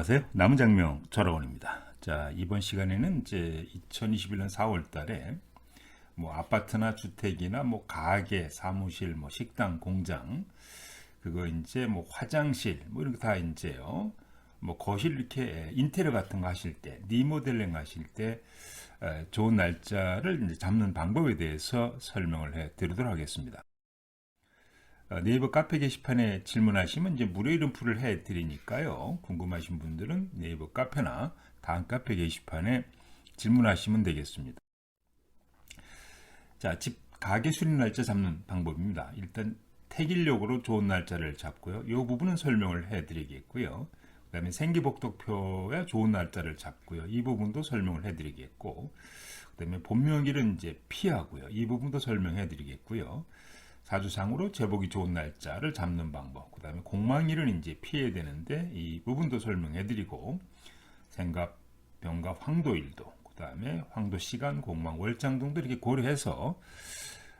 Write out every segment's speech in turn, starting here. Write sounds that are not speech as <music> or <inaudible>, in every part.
안녕하세요. 남장명 전학원입니다. 자, 이번 시간에는 이제 2021년 4월 달에 뭐 아파트나 주택이나 뭐 가게, 사무실, 뭐 식당, 공장 그거 이제 뭐 화장실 뭐 이런 거 다 이제요. 뭐 거실 이렇게 인테리어 같은 거 하실 때, 리모델링 하실 때 에, 좋은 날짜를 잡는 방법에 대해서 설명을 해 드리도록 하겠습니다. 어, 네이버 카페 게시판에 질문하시면 이제 무료 이름표를 해 드리니까요. 궁금하신 분들은 네이버 카페나 다음 카페 게시판에 질문하시면 되겠습니다. 자, 집 가게 수리 날짜 잡는 방법입니다. 일단 택일력으로 좋은 날짜를 잡고요. 이 부분은 설명을 해 드리겠고요. 그 다음에 생기복독표야 좋은 날짜를 잡고요. 이 부분도 설명을 해 드리겠고 그 다음에 본명일은 이제 피하고요. 이 부분도 설명해 드리겠고요. 사주상으로 제복이 좋은 날짜를 잡는 방법, 그 다음에 공망일은 이제 피해야 되는데 이 부분도 설명해 드리고 생갑, 병갑, 황도일도, 그 다음에 황도 시간, 공망, 월장 등도 이렇게 고려해서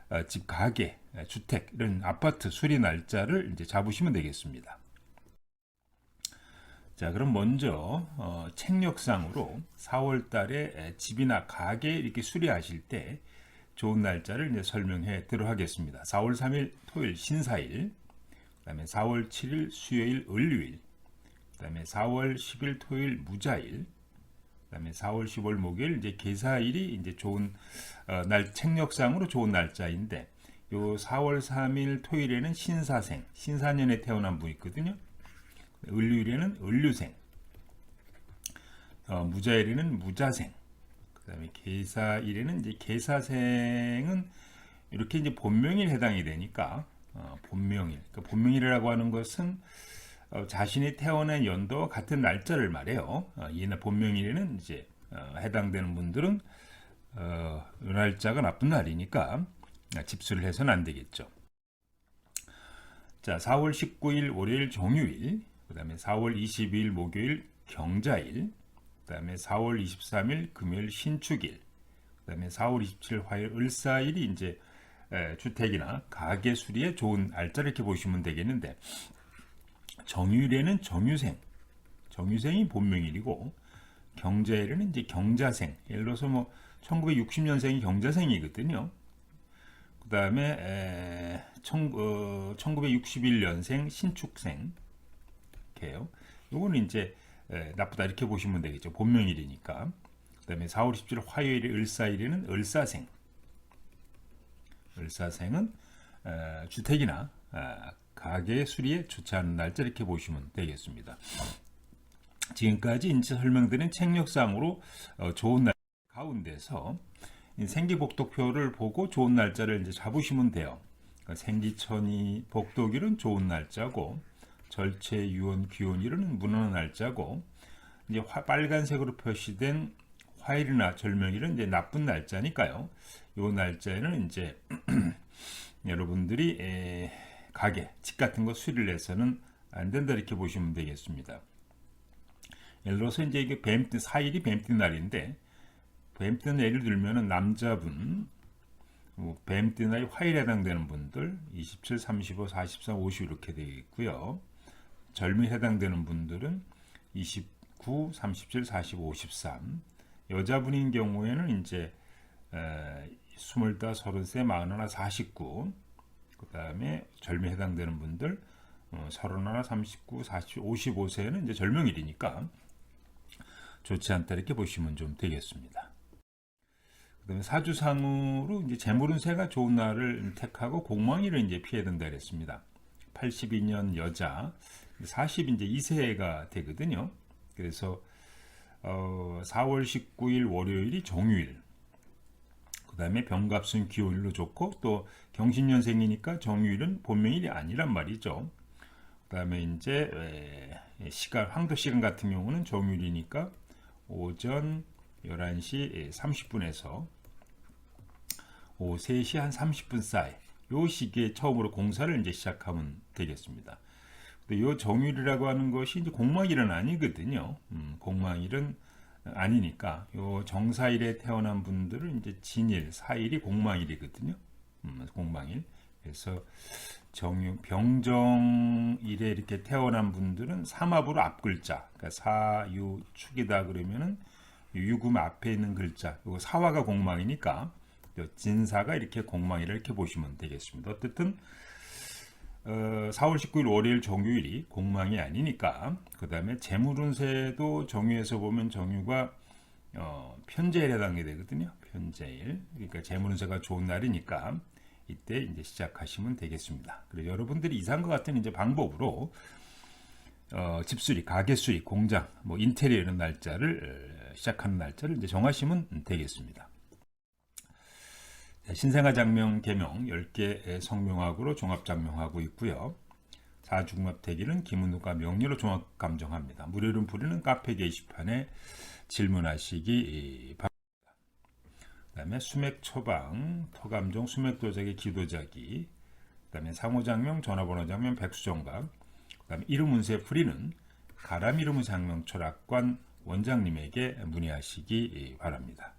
어, 집 가게, 주택 이런 아파트 수리 날짜를 이제 잡으시면 되겠습니다. 자, 그럼 먼저 어, 책력상으로 4월 달에 집이나 가게 이렇게 수리하실 때 좋은 날짜를 이제 설명해 드려 하겠습니다. 4월 3일 토요일 신사일, 그다음에 4월 7일 수요일 을류일, 그다음에 4월 10일 토요일 무자일, 그다음에 4월 10일 목요일 이제 계사일이 이제 좋은 어, 날 책력상으로 좋은 날짜인데 요 4월 3일 토요일에는 신사생, 신사년에 태어난 분 있거든요. 을류일에는 을류생, 어, 무자일에는 무자생, 그 다음에 계사일에는 이제 계사생은 이렇게 이제 본명일 해당이 되니까 어, 본명일. 그러니까 본명일이라고 하는 것은 어, 자신이 태어난 연도와 같은 날짜를 말해요. 어, 이날 본명일에는 이제 어, 해당되는 분들은 어, 이 날짜가 나쁜 날이니까 집수를 해서는 안 되겠죠. 자, 4월 19일 월요일 정유일, 그 다음에 4월 22일 목요일 경자일, 그 다음에 4월 23일 금요일 신축일, 그 다음에 4월 27일 화요일 을사일이 이제 에, 주택이나 가게 수리에 좋은 날짜를 이렇게 보시면 되겠는데 정유일에는 정유생, 정유생이 본명일이고 경자일에는 이제 경자생. 예를 들어서 뭐 1960년생이 경자생이거든요. 그 다음에 1961년생 신축생 이렇게요. 요거는 이제 에, 나쁘다 이렇게 보시면 되겠죠. 본명일이니까. 그 다음에 4월 17일 화요일에 을사일에는 을사생. 을사생은 에, 주택이나 아, 가게 수리에 좋지 않은 날짜 이렇게 보시면 되겠습니다. 지금까지 인체 설명드린 책력상으로 어, 좋은 날 가운데서 생기복독표를 보고 좋은 날짜를 이제 잡으시면 돼요. 그러니까 생기천이 복독일은 좋은 날짜고 절체, 유언, 기온일은 무난한 날짜고 이제 화, 빨간색으로 표시된 화일이나 절명일은 이제 나쁜 날짜니까요. 요 날짜에는 이제 <clears throat> 여러분들이 에, 가게, 집 같은 거 수리를 해서는 안 된다 이렇게 보시면 되겠습니다. 예를 들어서 이제 이게 뱀띠 4일이 뱀띠 날인데 뱀띠는 예를 들면은 남자분 뭐 뱀띠 나이 화일에 해당되는 분들 27, 35, 44, 50 이렇게 되겠고요. 젊이 해당되는 분들은 29, 37, 45, 53. 여자분인 경우에는 이제 에, 25, 30세, 41, 49. 그 다음에 젊이 해당되는 분들 어, 31, 39, 40, 55세는 이제 절명일이니까 좋지 않다 이렇게 보시면 좀 되겠습니다. 그다음에 사주상으로 이제 재물운세가 좋은 날을 택하고 공망일을 이제 피해야 된다 그랬습니다. 82년 여자 40 이제 2세가 되거든요. 그래서 어, 4월 19일 월요일이 정유일. 그 다음에 병갑순 기호일로 좋고 또 경신년생이니까 정유일은 본명일이 아니란 말이죠. 그 다음에 이제 에, 시간 황도 시간 같은 경우는 정유일이니까 오전 11시 30분에서 오후 3시 한 30분 사이 요 시기에 처음으로 공사를 이제 시작하면 되겠습니다. 근데 요 정유일이라고 하는 것이 이제 공망일은 아니거든요. 음, 공망일은 아니니까 요 정사일에 태어난 분들은 이제 진일, 사일이 공망일이거든요. 음, 공망일. 그래서 정유 병정일에 이렇게 태어난 분들은 삼합으로 앞 글자, 그러니까 사유 축이다 그러면은 유금 앞에 있는 글자, 이거 사화가 공망이니까 진사가 이렇게 공망이라 이렇게 보시면 되겠습니다. 어쨌든 어, 4월 19일 월요일 정유일이 공망이 아니니까 그 다음에 재물운세도 정유에서 보면 정유가 어, 편제일에 해당이 되거든요. 편제일. 그러니까 재물운세가 좋은 날이니까 이때 이제 시작하시면 되겠습니다. 그리고 여러분들이 이상과 같은 이제 방법으로 어, 집수리, 가게 수리, 공장, 뭐 인테리어 이런 날짜를 어, 시작하는 날짜를 이제 정하시면 되겠습니다. 자, 신생아 장명 개명 10개 성명학으로 종합 장명하고 있고요. 사중합 대기는 김은우가 명리로 종합 감정합니다. 무료로 부르는 카페 게시판에 질문하시기 바랍니다. 그 다음에 수맥 처방, 토감종 수맥 도자기 기도자기, 그 다음에 상호 장명, 전화번호 장명, 백수정각, 그 다음에 이름 운세 풀이는 가람 이름 운세 장명 철학관 원장님에게 문의하시기 바랍니다.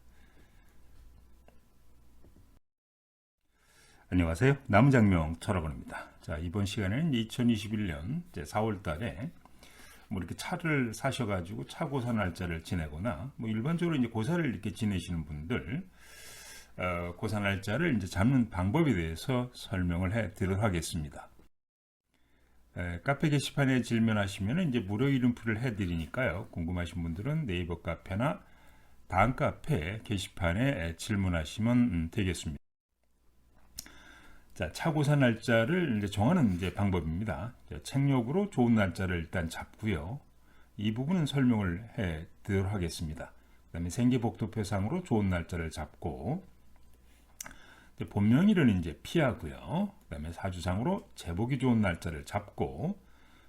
안녕하세요. 남장명 철학원입니다. 자, 이번 시간에는 2021년 4월 달에 뭐 이렇게 차를 사셔 가지고 차 고사 날짜를 지내거나 뭐 일반적으로 이제 고사를 이렇게 지내시는 분들 어, 고사 날짜를 이제 잡는 방법에 대해서 설명을 해 드리도록 하겠습니다. 에, 카페 게시판에 질문하시면 이제 무료 이름표를 해 드리니까요. 궁금하신 분들은 네이버 카페나 다음 카페 게시판에 질문하시면 음, 되겠습니다. 자, 차고사 날짜를 이제 정하는 이제 방법입니다. 자, 책력으로 좋은 날짜를 일단 잡고요. 이 부분은 설명을 해 드리도록 하겠습니다. 그 다음에 생계복도표상으로 좋은 날짜를 잡고, 본명일은 이제 피하고요. 그 다음에 사주상으로 제복이 좋은 날짜를 잡고,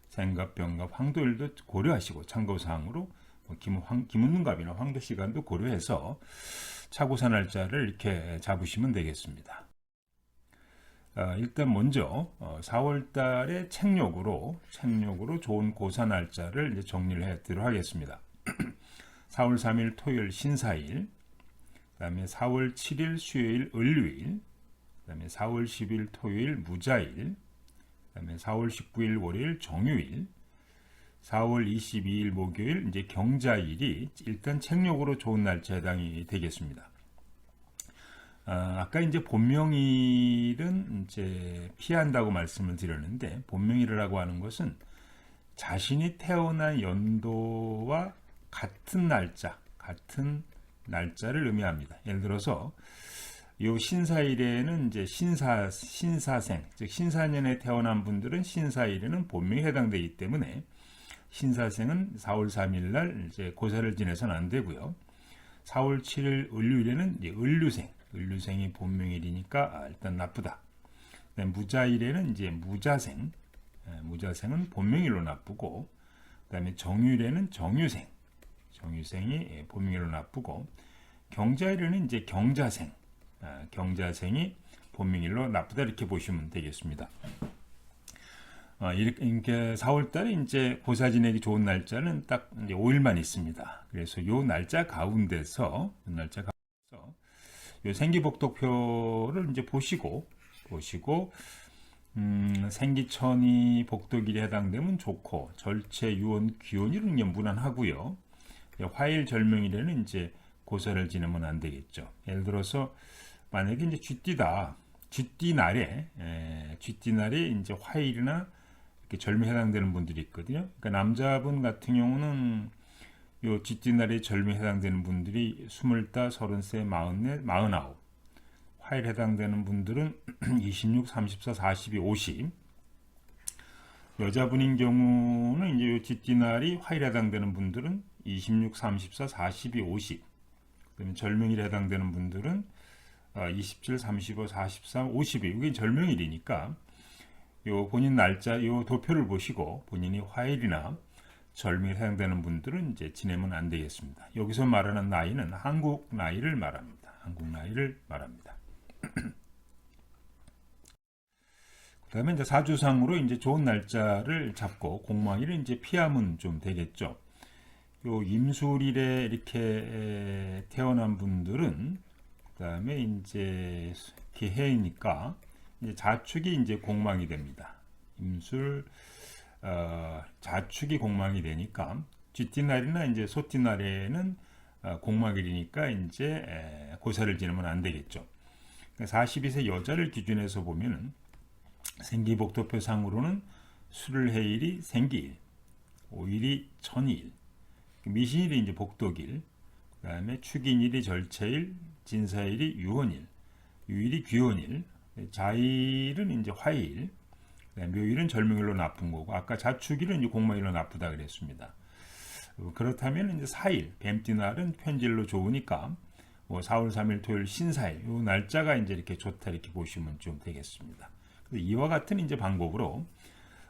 생갑 병갑 황도일도 고려하시고, 참고사항으로 뭐 김, 황, 김은능갑이나 황도 시간도 고려해서 차고사 날짜를 이렇게 잡으시면 되겠습니다. 어, 일단 먼저 어, 4월 달에 책력으로 책력으로 좋은 고사 날짜를 이제 정리를 해 드리도록 하겠습니다. <clears throat> 4월 3일 토요일 신사일, 그다음에 4월 7일 수요일 을류일, 그다음에 4월 10일 토요일 무자일, 그다음에 4월 19일 월요일 정유일, 4월 22일 목요일 이제 경자일이 일단 책력으로 좋은 날짜 해당이 되겠습니다. 아, 아까 이제 본명일은 이제 피한다고 말씀을 드렸는데 본명일이라고 하는 것은 자신이 태어난 연도와 같은 날짜, 같은 날짜를 의미합니다. 예를 들어서 요 신사일에는 이제 신사 신사생, 즉 신사년에 태어난 분들은 신사일에는 본명이 해당되기 때문에 신사생은 4월 3일 날 이제 고사를 지내서는 안 되고요. 4월 7일 을류일에는 이제 을류생 을류생이 본명일이니까 아, 일단 나쁘다. 무자일에는 이제 무자생, 예, 무자생은 본명일로 나쁘고, 그 다음에 정유일에는 정유생, 정유생이 예, 본명일로 나쁘고, 경자일에는 이제 경자생, 아, 경자생이 본명일로 나쁘다 이렇게 보시면 되겠습니다. 어, 이렇게 4월달에 이제 고사 지내기 좋은 날짜는 딱 이제 5일만 있습니다. 그래서 요 날짜 가운데서 요 날짜 생기복독표를 이제 보시고 보시고 음, 생기천이 복독일에 해당되면 좋고 절체 유언 귀원일은 이제 무난하고요. 화일 절명일에는 이제 고사를 지내면 안 되겠죠. 예를 들어서 만약에 이제 쥐띠다 쥐띠 날에 에, 쥐띠 날에 이제 화일이나 이렇게 절명에 해당되는 분들이 있거든요. 그러니까 남자분 같은 경우는 요 쥐띠날에 절명에 해당되는 분들이 20, 30세, 44, 49. 화일 해당되는 분들은 26, 34, 42, 50. 여자분인 경우는 이제 요 쥐띠날이 화일 해당되는 분들은 26, 34, 42, 50. 그다음에 절명일에 해당되는 분들은 27, 35, 43, 50이 이게 절명일이니까 요 본인 날짜 요 도표를 보시고 본인이 화일이나 절명에 해당되는 분들은 이제 지내면 안 되겠습니다. 여기서 말하는 나이는 한국 나이를 말합니다. 한국 나이를 말합니다. <clears throat> 그다음에 이제 사주상으로 이제 좋은 날짜를 잡고 공망일을 이제 피하면 좀 되겠죠. 요 임술일에 이렇게 태어난 분들은 그다음에 이제 기해이니까 이제 자축이 이제 공망이 됩니다. 임술 어, 자축이 공망이 되니까 쥐띠날이나 이제 소띠날에는 어, 공망일이니까 이제 에, 고사를 지내면 안 되겠죠. 42세 여자를 기준해서 보면은 생기복도표상으로는 수를해일이 생기일, 오일이 천일, 미신일이 이제 복덕일, 그다음에 축인일이 절체일, 진사일이 유원일, 유일이 귀원일, 자일은 이제 화일, 그다음에 묘일은 절명일로 나쁜 거고 아까 자축일은 공마일로 나쁘다 그랬습니다. 어, 그렇다면 이제 4일 뱀띠날은 편질로 좋으니까 뭐 4월 3일 토요일 신사일 요 날짜가 이제 이렇게 좋다 이렇게 보시면 좀 되겠습니다. 이와 같은 이제 방법으로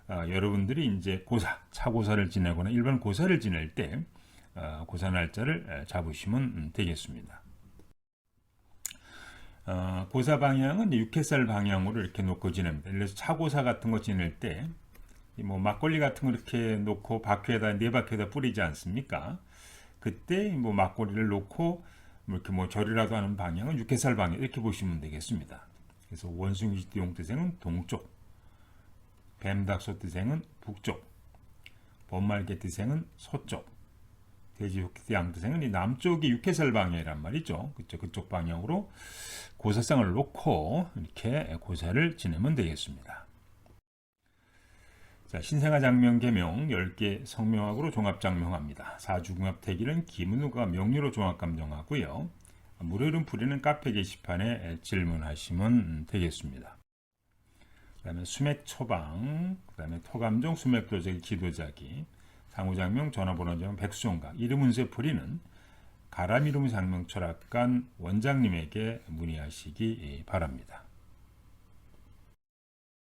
어, 여러분들이 이제 고사 차고사를 지내거나 일반 고사를 지낼 때 어, 고사 날짜를 에, 잡으시면 음, 되겠습니다. 어, 고사 방향은 육회살 방향으로 이렇게 놓고 지냅니다. 그래서 차고사 같은 거 지낼 때, 이뭐 막걸리 같은 거 이렇게 놓고 바퀴에다 네 바퀴에다 뿌리지 않습니까? 그때 뭐 막걸리를 놓고 뭐 이렇게 뭐 절이라도 하는 방향은 육회살 방향 이렇게 보시면 되겠습니다. 그래서 원숭이쥐 용뜨생은 동쪽, 뱀닭소뜨생은 북쪽, 번말개 뜨생은 서쪽, 돼지호키띠 양뜨생은 이 남쪽이 육회살 방향이란 말이죠. 그쪽 그쪽 방향으로 고사상을 놓고 이렇게 고사를 지내면 되겠습니다. 자, 신생아 장명 개명 10개 성명학으로 종합 장명합니다. 사주궁합 태기는 김은우가 명료로 종합 감정하고요. 무료는 부리는 카페 게시판에 질문하시면 되겠습니다. 그 다음에 수맥 처방, 그 다음에 토감종 수맥 도자기 기도자기, 상호장명 전화번호장 백수종각, 이름 운세 풀이는 가람 이름 장명 철학관 원장님에게 문의하시기 바랍니다.